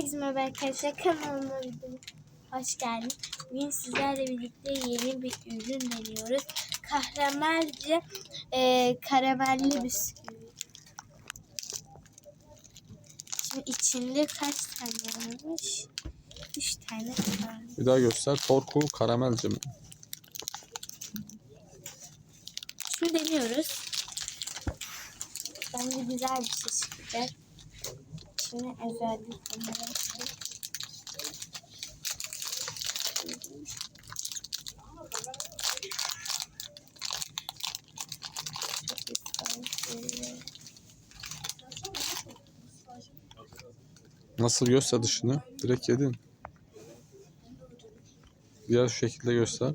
Herkese merhaba arkadaşlar kanalıma hoş geldiniz. Bugün sizlerle birlikte yeni bir ürün deniyoruz. Kahramelce e, karamelli bisküvi. Şimdi içinde kaç tane varmış? Üç tane var. Bir daha göster. Torku karamelci mi? Şimdi deniyoruz. Bence güzel bir şey çıkacak. Şimdi özellikle Nasıl göster dışını? Direkt yedin. Diğer şu şekilde göster.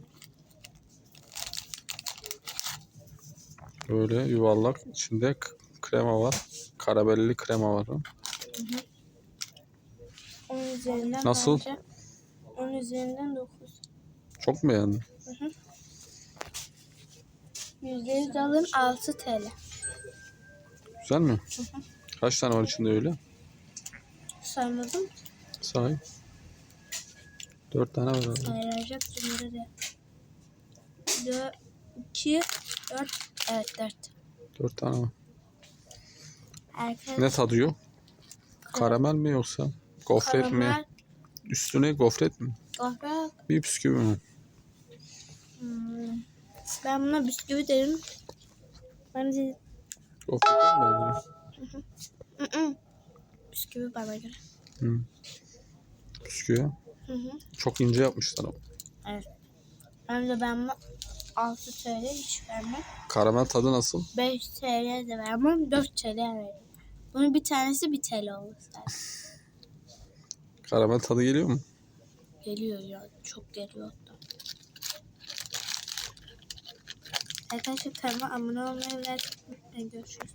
Böyle yuvarlak. içinde krema var. Karamelli krema var. Onun üzerinden Nasıl? bence onun üzerinden 9. Çok mu beğendin? %100 alın 6 TL. Güzel mi? Kaç tane var içinde öyle? Saymadım. Say. Dört tane var herhalde. Sayılacak cümle de. 4, 2, 4, evet 4. Dört tane var. Arkadaşlar Ne tadıyor? Karamel mi yoksa? Gofret mi? karamel, Üstüne gofret mi? gofret. Bir bisküvi mi? Hmm. Ben buna bisküvi derim. Bence Gofret mi beğendin? ı-ı. bisküvi bana göre. Hı. Bisküvi. Hı hı. Çok ince yapmışlar ama. Evet. Bence ben buna 6 TL hiç vermem. Karamel tadı nasıl? 5 TL de vermem. 4 TL veririm. Bunun bir tanesi 1 TL olması lazım. Karamel tadı geliyor mu? Geliyor ya. Çok geliyor. Arkadaşlar kanalıma abone olmayı ve. Görüşürüz.